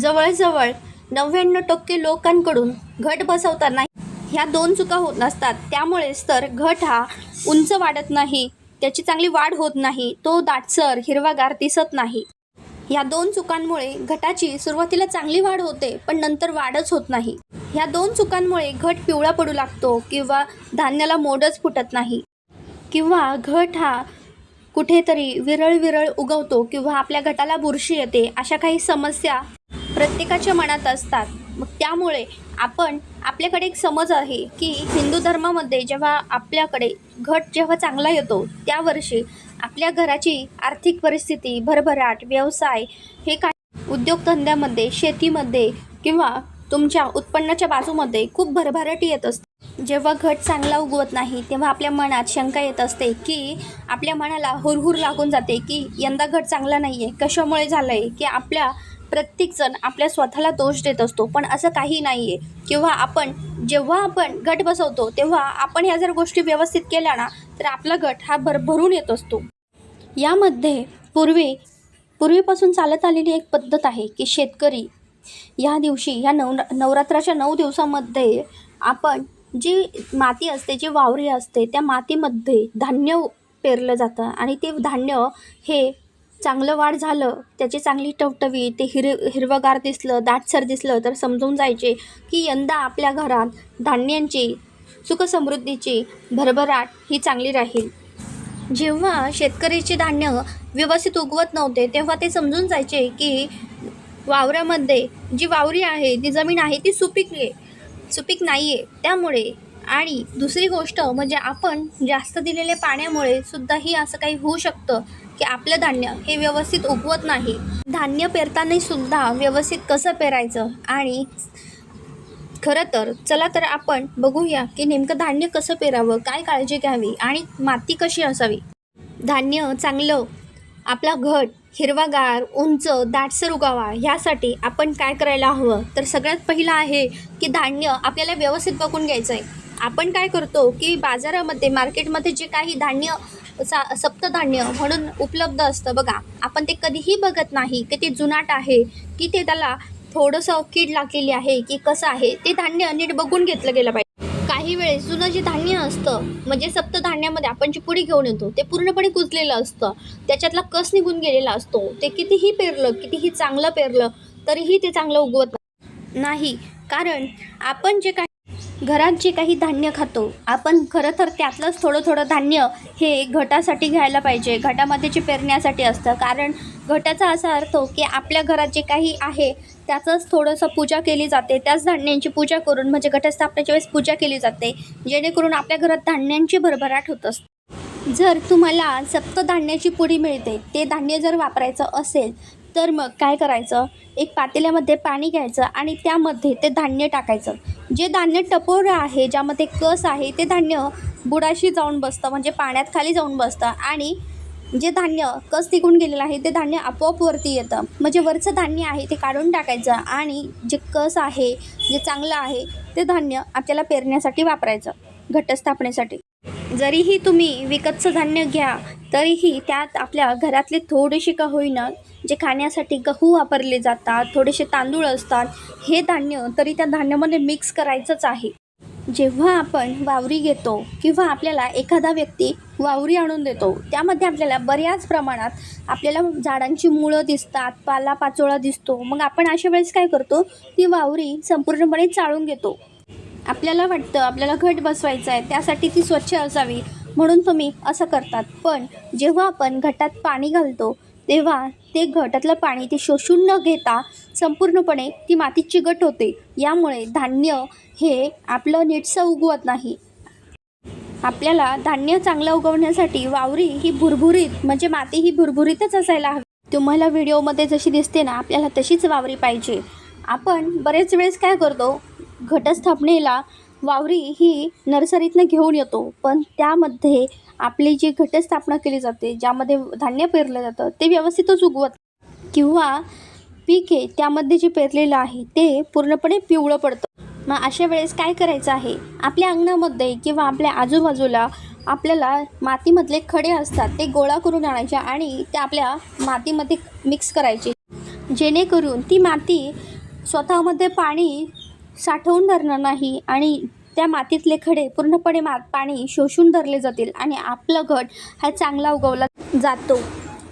जवळजवळ नव्याण्णव टक्के लोकांकडून घट बसवताना ह्या दोन चुका होत नसतात. त्यामुळेच तर घट हा उंच वाढत नाही त्याची चांगली वाढ होत नाही तो दाटसर हिरवागार दिसत नाही. ह्या दोन चुकांमुळे घटाची सुरुवातीला चांगली वाढ होते पण नंतर वाढच होत नाही. ह्या दोन चुकांमुळे घट पिवळा पडू लागतो किंवा धान्याला मोडच फुटत नाही. किंवा घट हा कुठेतरी विरळ विरळ उगवतो किंवा आपल्या घटाला बुरशी येते अशा काही समस्या प्रत्येकाच्या मनात असतात. मग त्यामुळे आपण आपल्याकडे एक समज आहे की हिंदू धर्मामध्ये जेव्हा आपल्याकडे घट जेव्हा चांगला येतो त्या वर्षी आपल्या घराची आर्थिक परिस्थिती भरभराट व्यवसाय हे काही उद्योगधंद्यामध्ये शेतीमध्ये किंवा तुमच्या उत्पन्नाच्या बाजूमध्ये खूप भरभराटी येत असते. जेव्हा घट चांगला उगवत नाही तेव्हा आपल्या मनात शंका येत असते की आपल्या मनाला हुरहुर लागून जाते की यंदा घट चांगला नाही आहे कशामुळे झालं आहे की आपल्या प्रत्येकजण आपल्या स्वतःला दोष देत असतो. पण असं काही नाही आहे किंवा आपण जेव्हा आपण गट बसवतो तेव्हा आपण ह्या जर गोष्टी व्यवस्थित केल्या ना तर आपला गट हा भरभरून येत असतो. यामध्ये पूर्वी पूर्वीपासून चालत आलेली एक पद्धत आहे की शेतकरी या दिवशी ह्या नव नवरात्राच्या नऊ दिवसामध्ये आपण जी माती असते जी वावरी असते त्या मातीमध्ये धान्य पेरलं जातं. आणि ते धान्य हे चांगलं वाढ झालं त्याची चांगली टवटवी ते हिर हिरवगार दिसलं दाटसर दिसलं तर समजून जायचे की यंदा आपल्या घरात धान्यांची सुखसमृद्धीची भरभराट ही चांगली राहील. जेव्हा शेतकऱ्याचे धान्य व्यवस्थित उगवत नव्हते तेव्हा ते समजून जायचे की वावरामध्ये जी वावरी आहे ती जमीन आहे ती सुपीक आहे सुपीक नाही आहे त्यामुळे आणि दुसरी गोष्ट म्हणजे आपण जास्त दिलेल्या पाण्यामुळे सुद्धाही असं काही होऊ शकतं. की आपलं धान्य हे व्यवस्थित उगवत नाही. धान्य पेरताना सुद्धा व्यवस्थित कसं पेरायचं? आणि खरं तर चला तर आपण बघूया की नेमकं धान्य कसं पेरावं काय काळजी घ्यावी आणि माती कशी असावी? धान्य चांगलं आपला घट हिरवागार उंच दाटसर उगावा ह्यासाठी आपण काय करायला हवं? तर सगळ्यात पहिलं आहे की धान्य आपल्याला व्यवस्थित बघून घ्यायचं आहे आपण काय करतो की बाजारामध्ये मार्केटमध्ये जे काही धान्य सा सप्तधान्य म्हणून उपलब्ध असतं बघा आपण ते कधीही बघत नाही की ते जुनाट आहे की ते त्याला थोडंसं कीड लागलेली आहे की कसं आहे ते धान्य नीट बघून घेतलं गेलं पाहिजे. काही वेळेस जुनं जे धान्य असतं म्हणजे सप्तधान्यामध्ये आपण जी पुडी घेऊन येतो ते पूर्णपणे कुजलेलं असतं त्याच्यातला कस निघून गेलेला असतो ते कितीही पेरलं कितीही चांगलं पेरलं तरीही ते चांगलं उगवत नाही कारण आपण जे काही घरात जे काही धान्य खातो. आपण खरं तर त्यातलंच थोडं थोडं धान्य हे घटासाठी घ्यायला पाहिजे. घटामध्ये जे पेरण्यासाठी असतं. कारण घटाचा असा अर्थ हो की आपल्या घरात जे काही आहे त्याचंच थोडंसं पूजा केली जाते. त्याच धान्यांची पूजा करून म्हणजे घटस्थापनेच्या वेळेस पूजा केली जाते. जेणेकरून आपल्या घरात धान्यांची भरभराट होत असते. जर तुम्हाला सप्तधान्याची पुडी मिळते ते धान्य जर वापरायचं असेल तर मग काय करायचं? एक पातेल्यामध्ये पाणी घ्यायचं आणि त्यामध्ये ते धान्य टाकायचं. जे धान्य टपोरं आहे ज्यामध्ये कस आहे ते धान्य बुडाशी जाऊन बसतं म्हणजे पाण्यात खाली जाऊन बसतं आणि जे धान्य कस निघून गेलेलं आहे ते धान्य आपोआप वरती येतं. म्हणजे वरचं धान्य आहे ते काढून टाकायचं आणि जे कस आहे जे चांगलं आहे ते धान्य आपल्याला पेरण्यासाठी वापरायचं घटस्थापनेसाठी. जरीही तुम्ही विकतचं धान्य घ्या तरीही त्यात आपल्या घरातले थोडेसे का होईना जे खाण्यासाठी गहू वापरले जातात थोडेसे तांदूळ असतात हे धान्य तरी त्या धान्यामध्ये मिक्स करायचंच आहे. जेव्हा आपण वावरी घेतो किंवा आपल्याला एखादा व्यक्ती वावरी आणून देतो त्यामध्ये आपल्याला बऱ्याच प्रमाणात आपल्याला झाडांची मुळं दिसतात पाला पाचोळा दिसतो. मग आपण अशा वेळेस काय करतो? ती वावरी संपूर्णपणे चाळून घेतो. आपल्याला वाटतं आपल्याला घट बसवायचं आहे त्यासाठी ती स्वच्छ असावी. म्हणून तुम्ही असं करतात. पण जेव्हा आपण घटात पाणी घालतो तेव्हा ते घटातलं पाणी ते शोषून न घेता संपूर्णपणे ती माती चिकट होते. यामुळे धान्य हे आपलं नीटसं उगवत नाही. आपल्याला धान्य चांगलं उगवण्यासाठी वावरी ही भुरभुरीत म्हणजे माती ही भुरभुरीतच असायला हवी. तुम्हाला व्हिडिओमध्ये जशी दिसते ना आपल्याला तशीच वावरी पाहिजे. आपण बरेच वेळेस काय करतो घटस्थापनेला वावरी ही नर्सरीतनं घेऊन येतो. पण त्यामध्ये आपली जी घटस्थापना केली जाते ज्यामध्ये धान्य पेरलं जातं ते व्यवस्थितच उगवत किंवा पीक आहे त्यामध्ये जे पेरलेलं आहे ते पूर्णपणे पिवळं पडतं. मग अशा वेळेस काय करायचं आहे? आपल्या अंगणामध्ये किंवा आपल्या आजूबाजूला आपल्याला मातीमधले खडे असतात ते गोळा करून आणायचे आणि ते आपल्या मातीमध्ये मिक्स करायचे. जेणेकरून ती माती स्वतःमध्ये पाणी साठवून धरणार नाही आणि त्या मातीतले खडे पूर्णपणे मा पाणी शोषून धरले जातील आणि आपलं घट हा चांगला उगवला जातो.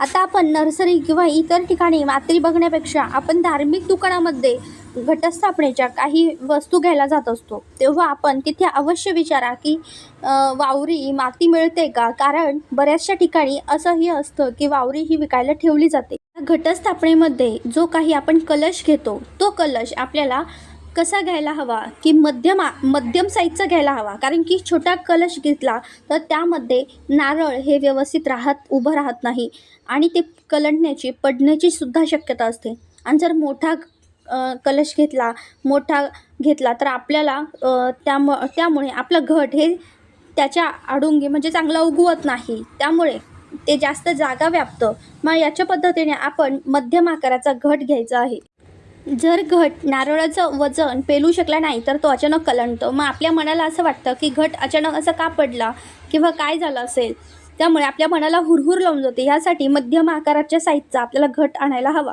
आता आपण नर्सरी किंवा इतर ठिकाणी माती बघण्यापेक्षा आपण धार्मिक दुकानामध्ये घटस्थापनेच्या काही वस्तू घ्यायला जात असतो. तेव्हा आपण तिथे अवश्य विचारा की वावरी माती मिळते का? कारण बऱ्याचशा ठिकाणी असंही असतं की वावरी ही विकायला ठेवली जाते. घटस्थापनेमध्ये जो काही आपण कलश घेतो तो कलश आपल्याला कसा घ्यायला हवा की मध्यम मध्यम साईजचा घ्यायला हवा? कारण की छोटा कलश घेतला तर त्यामध्ये नारळ हे व्यवस्थित राहत उभं राहत नाही. आणि ते कलंडण्याची पडण्याची सुद्धा शक्यता असते. आणि जर मोठा कलश घेतला मोठा घेतला तर आपल्याला त्याम त्यामु त्यामुळे आपलं घट हे त्याच्या आडुंगी म्हणजे चांगला उगवत नाही. त्यामुळे ते जास्त जागा व्यापतं. मग याच्या पद्धतीने आपण मध्यम आकाराचा घट घ्यायचा आहे. जर घट नारळाचं वजन पेलू शकला नाही तर तो अचानक कलंडतो. मग आपल्या मनाला असं वाटतं की घट अचानक असं का पडला किंवा काय झालं असेल? त्यामुळे आपल्या मनाला हुरहुर लावून जाते. ह्यासाठी मध्यम आकाराच्या साईजचा आपल्याला घट आणायला हवा.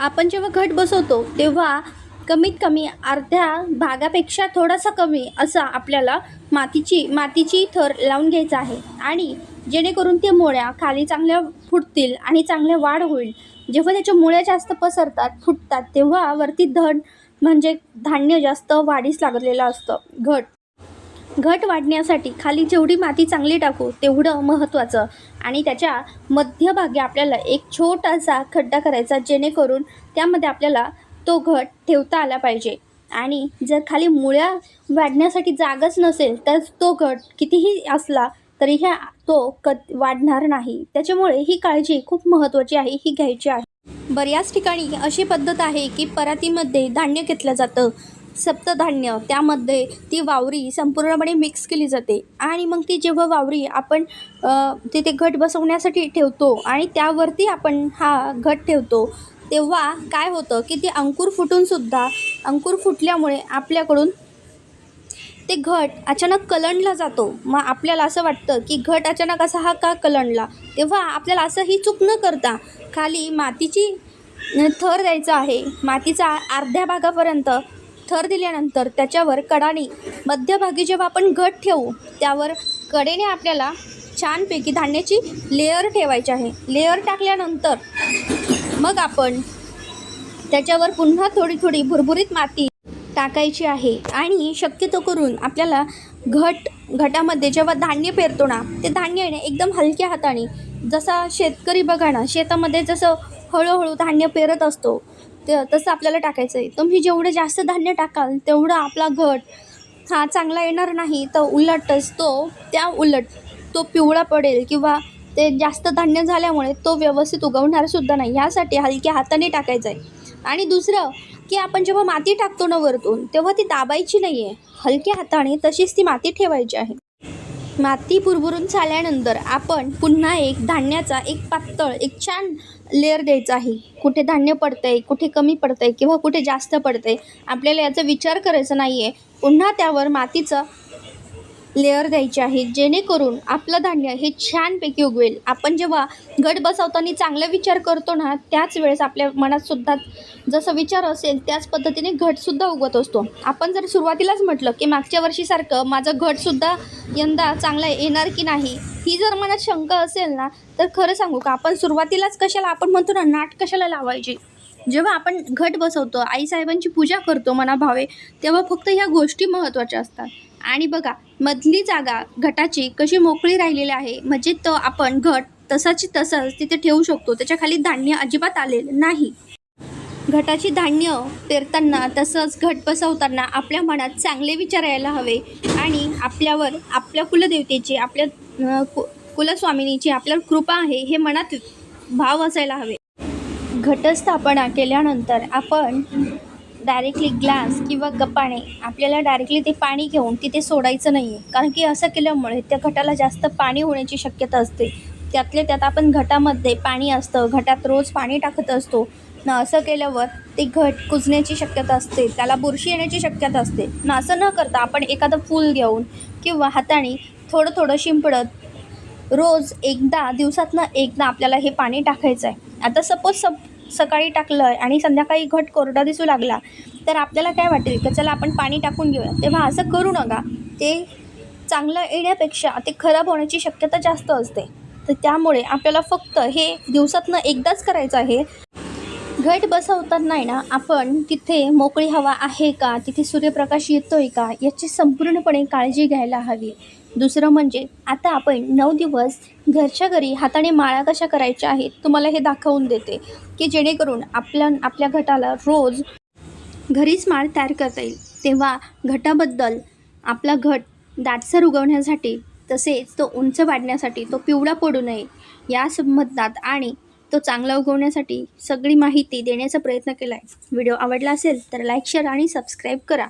आपण जेव्हा घट बसवतो तेव्हा कमीत कमी अर्ध्या भागापेक्षा थोडासा कमी असा आपल्याला मातीची मातीची थर लावून घ्यायचा आहे. आणि जेणेकरून ते मुळ्या खाली चांगल्या फुटतील आणि चांगल्या वाढ होईल. जेव्हा त्याच्या मुळ्या जास्त पसरतात फुटतात तेव्हा वरती धड म्हणजे धान्य जास्त वाढीस लागलेलं असतं. घट. घट वाढण्यासाठी खाली जेवढी माती चांगली टाकू तेवढं महत्त्वाचं. आणि त्याच्या मध्यभागी आपल्याला एक छोटासा खड्डा करायचा जेणेकरून त्यामध्ये आपल्याला तो घट ठेवता आला पाहिजे. आणि जर खाली मुळ्या वाढण्यासाठी जागाच नसेल तर तो घट कितीही असला तरी ह्या तो कद वाढणार नाही. त्याच्यामुळे ही काळजी खूप महत्त्वाची आहे ही घ्यायची आहे. बऱ्याच ठिकाणी अशी पद्धत आहे की परातीमध्ये धान्य घेतलं जातं. सप्तधान्य त्यामध्ये ती वावरी संपूर्णपणे मिक्स केली जाते. आणि मग ती जेव्हा वावरी आपण तिथे घट बसवण्यासाठी ठेवतो आणि त्यावरती आपण हा घट ठेवतो तेव्हा काय होतं की ते अंकुर फुटूनसुद्धा अंकुर फुटल्यामुळे आपल्याकडून ते घट अचानक कलंडला जातो. मग आपल्याला असं वाटतं की घट अचानक असा हा का कलंडला? तेव्हा आपल्याला असं ही चूक न करता खाली मातीची थर द्यायचा आहे. मातीचा अर्ध्या भागापर्यंत थर दिल्यानंतर त्याच्यावर कडाने मध्यभागी जेव्हा आपण घट ठेवू त्यावर कडेने आपल्याला छानपैकी धान्याची लेअर ठेवायची आहे. लेअर टाकल्यानंतर मग आपण त्याच्यावर पुन्हा थोडी थोडी भुरभुरीत माती टाकायची आहे. आणि शक्यतो करून आपल्याला घट घटामध्ये जेव्हा धान्य पेरतो ना ते धान्य आहे ना एकदम हलक्या हाताने. जसा शेतकरी बघा ना शेतामध्ये जसं हळूहळू धान्य पेरत असतो ते तसं आपल्याला टाकायचं आहे तुम्ही जेवढं जास्त धान्य टाकाल तेवढं आपला घट हा चांगला येणार नाही. तर उलटच तो त्या उलट तो पिवळा पडेल किंवा ते जास्त धान्य झाल्यामुळे तो व्यवस्थित उगवणार सुद्धा नाही. ह्यासाठी हलक्या हाताने टाकायचं आहे आणि दुसरं की आपण जेव्हा माती टाकतो ना वरतून तेव्हा ती दाबायची नाही आहे हलक्या हाताने तशीच ती माती ठेवायची आहे. माती भुरभुरून झाल्यानंतर आपण पुन्हा एक धान्याचा एक पातळ एक छान लेअर द्यायचा आहे. कुठे धान्य पडतं आहे कुठे कमी पडतंय किंवा कुठे जास्त पडतं आहे आपल्याला याचा विचार करायचा नाही आहे पुन्हा त्यावर मातीचं लेअर द्यायची आहे जेणेकरून आपलं धान्य हे छानपैकी उगवेल. आपण जेव्हा घट बसवताना चांगला विचार करतो ना त्याच वेळेस आपल्या मनातसुद्धा जसं विचार असेल त्याच पद्धतीने घटसुद्धा उगवत असतो. आपण जर सुरुवातीलाच म्हटलं की मागच्या वर्षीसारखं माझं घटसुद्धा यंदा चांगला येणार की नाही ही जर मनात शंका असेल ना तर खरं सांगू का आपण सुरुवातीलाच कशाला आपण म्हणतो ना नाट कशाला लावायची? जेव्हा आपण घट बसवतो आईसाहेबांची पूजा करतो मनाभावे तेव्हा फक्त ह्या गोष्टी महत्त्वाच्या असतात. आणि बघा मधली जागा घटाची कशी मोकळी राहिलेली आहे म्हणजे तो आपण घट तसाची तसंच तिथे ठेवू शकतो. त्याच्याखाली धान्य अजिबात आलेलं नाही. घटाची धान्य पेरताना तसंच घट बसवताना आपल्या मनात चांगले विचार यायला हवे आणि आपल्यावर आपल्या कुलदेवतेची आपल्या कु कुलस्वामिनीची आपल्यावर कृपा आहे हे मनात भाव असायला हवे. घटस्थापना केल्यानंतर आपण डायरेक्टली ग्लास किंवा गप्पाने आपल्याला डायरेक्टली ते पाणी घेऊन तिथे सोडायचं नाही आहे कारण की असं केल्यामुळे त्या घटाला जास्त पाणी होण्याची शक्यता असते. त्यातल्या त्यात आपण घटामध्ये पाणी असतं घटात रोज पाणी टाकत असतो. न असं केल्यावर ते घट कुजण्याची शक्यता असते त्याला बुरशी येण्याची शक्यता असते. न असं न करता आपण एखादं फूल घेऊन किंवा हाताने थोडं थोडं शिंपडत रोज एकदा दिवसातनं एकदा आपल्याला हे पाणी टाकायचं आहे आता सपोज सप सकाळी टाकलं आणि संध्याकाळी घट कोरडा दिसू लागला तर आपल्याला काय वाटेल की चला आपण पाणी टाकून घेऊया. तेव्हा असं करू नका. ते चांगलं येण्यापेक्षा ते खराब होण्याची शक्यता जास्त असते. तर त्यामुळे आपल्याला फक्त हे दिवसातनं एकदाच करायचं आहे. घट बसवताना ना आपण तिथे मोकळी हवा आहे का? तिथे सूर्यप्रकाश येतोय का? याची संपूर्णपणे काळजी घ्यायला हवी. दुसरं म्हणजे आता आपण नऊ दिवस घरच्या घरी हाताने माळा कशा करायच्या आहेत तुम्हाला हे दाखवून देते की जेणेकरून आपल्या आपल्या घटाला रोज घरीच माळ तयार करता येईल. तेव्हा घटाबद्दल आपला घट दाटसर उगवण्यासाठी तसेच तो उंच वाढण्यासाठी तो पिवळा पडू नये या संबंधात आणि तो चांगला उगवण्यासाठी सगळी माहिती देण्याचा प्रयत्न केला आहे व्हिडिओ आवडला असेल तर लाईक शेअर आणि सबस्क्राईब करा.